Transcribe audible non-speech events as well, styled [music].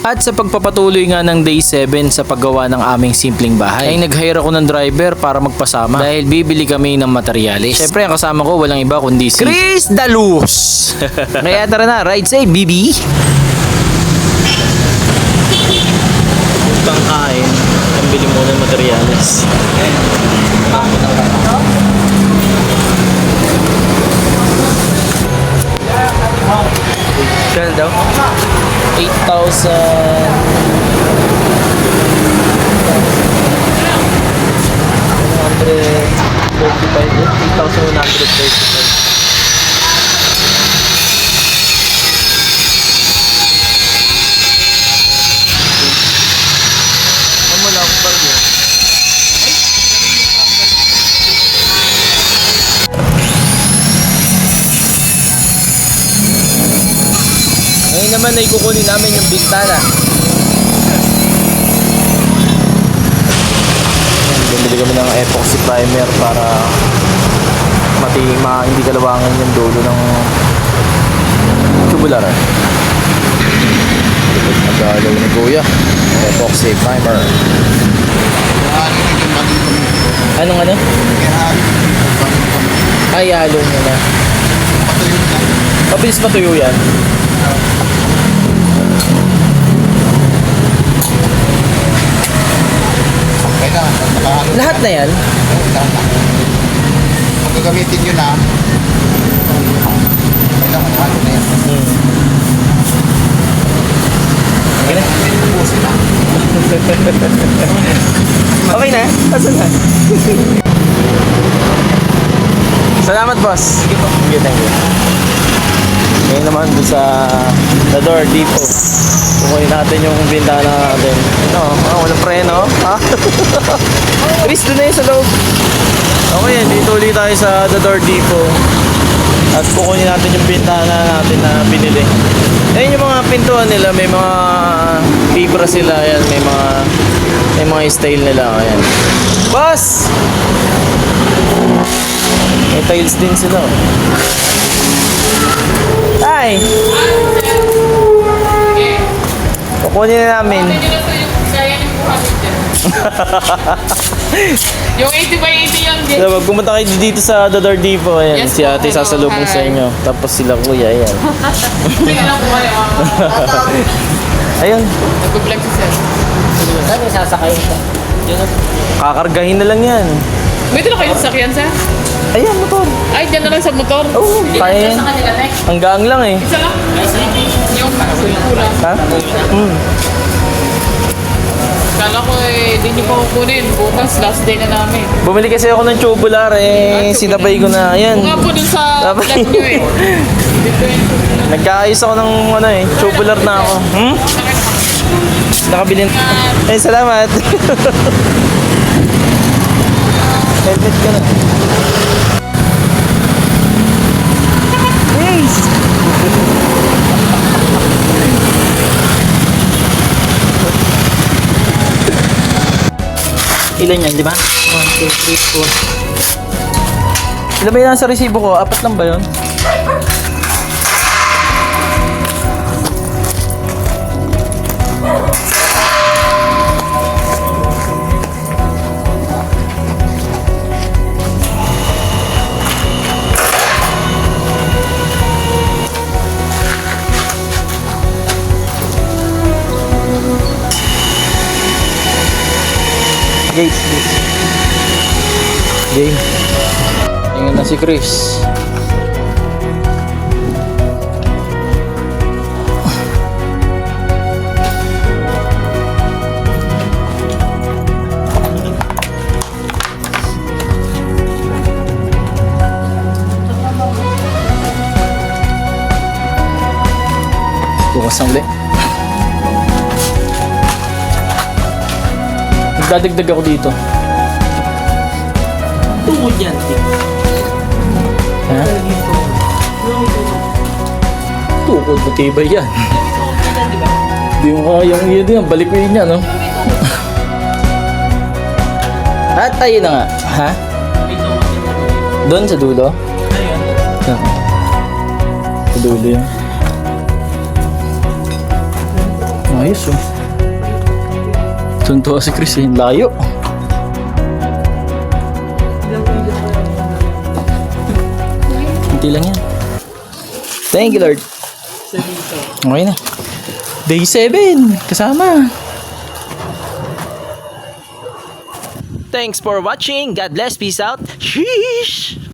At sa pagpapatuloy nga ng day 7 sa paggawa ng aming simpleng bahay, ay nag-hire ako ng driver para magpasama dahil bibili kami ng materyales. Siyempre, ang kasama ko walang iba kundi si Chris Dalus. [laughs] Kaya tara na, ride safe, BB. Pang kain, ang bili mo ng materyales. causa nombre ocupa não causa un hambre precio Ngayon naman ay kukunin namin yung bintana. Bumili kami ng epoxy primer para mati ma hindi kalawangan yung dulo ng tubular. Nagalaw ni Kuya. Epoxy primer. Anong ano? Ay, halo niya na. Mabilis matuyo yan. Lahat na yan? Pag gagamitin nyo na, kailangan halo na yan. Okay na? Na. Okay na? Asan na? [laughs] Salamat, boss. Thank you, thank you. Ngayon naman doon sa The Door Depot. Kukunin natin yung bintana natin. No, ah, walang preno. Ha? [laughs] Chris, doon na yun sa loob. Okay, dito ulit tayo sa The Door Depot. At kukunin natin yung bintana natin na binili. Ayan yung mga pintuan nila, may mga fibra sila, ayan, may mga may mga style nila, ayan. Boss! May tiles din sila. oh. Ay! Kukunin na namin. yung 80 [laughs] by 80 yung din. Pag pumunta kayo dito sa Dodor Depot, ayan, Yes si ate hello, sasalubong sa hi. inyo. Tapos sila kuya, ayan. [laughs] Kayo. [laughs] Ayun, Nag-vlog si Sir. Saan yung sasakay ito? kakargahin na lang yan. May dala kayo sa sakyan, Sir? Ayan, motor. Ay, dyan na lang sa motor. Oo, kaya yan. Sa kanila, Tek. Ang gaang lang eh. Isa lang. Yung kulang. Ha? Mm. Kala ko eh, di niyo pa kukunin. Bukas, last day na namin. Bumili kasi ako ng tubular eh. Sinabay ko na. Ayan. Kung nga po dun sa niyo eh. Dito eh. Nagkaayos ako ng ano eh. Tubular na ako. Hmm? Nakabili. Eh, salamat. [laughs] Helmet ka na. Ilan yan, di ba? 1, 2, 3, 4. Ilan ba yan sa resibo ko? Apat lang ba yun? Gates, gates. Game. Tingnan na si Chris. Bukas na ulit. Nagdadagdag ako dito. Tungod yan, Tek. Ha? Tukod, matibay yan. Hindi mo kayang yun yan. Balik ko yun yan, no? At ayun na nga. Ha? Doon sa dulo? Ayun. Sa dulo yun. Ayos oh. Tuntua si Chris eh. Layo. Hindi lang yan. Thank you Lord. Okay na. Day 7. Kasama. Thanks for watching. God bless. Peace out. Sheesh.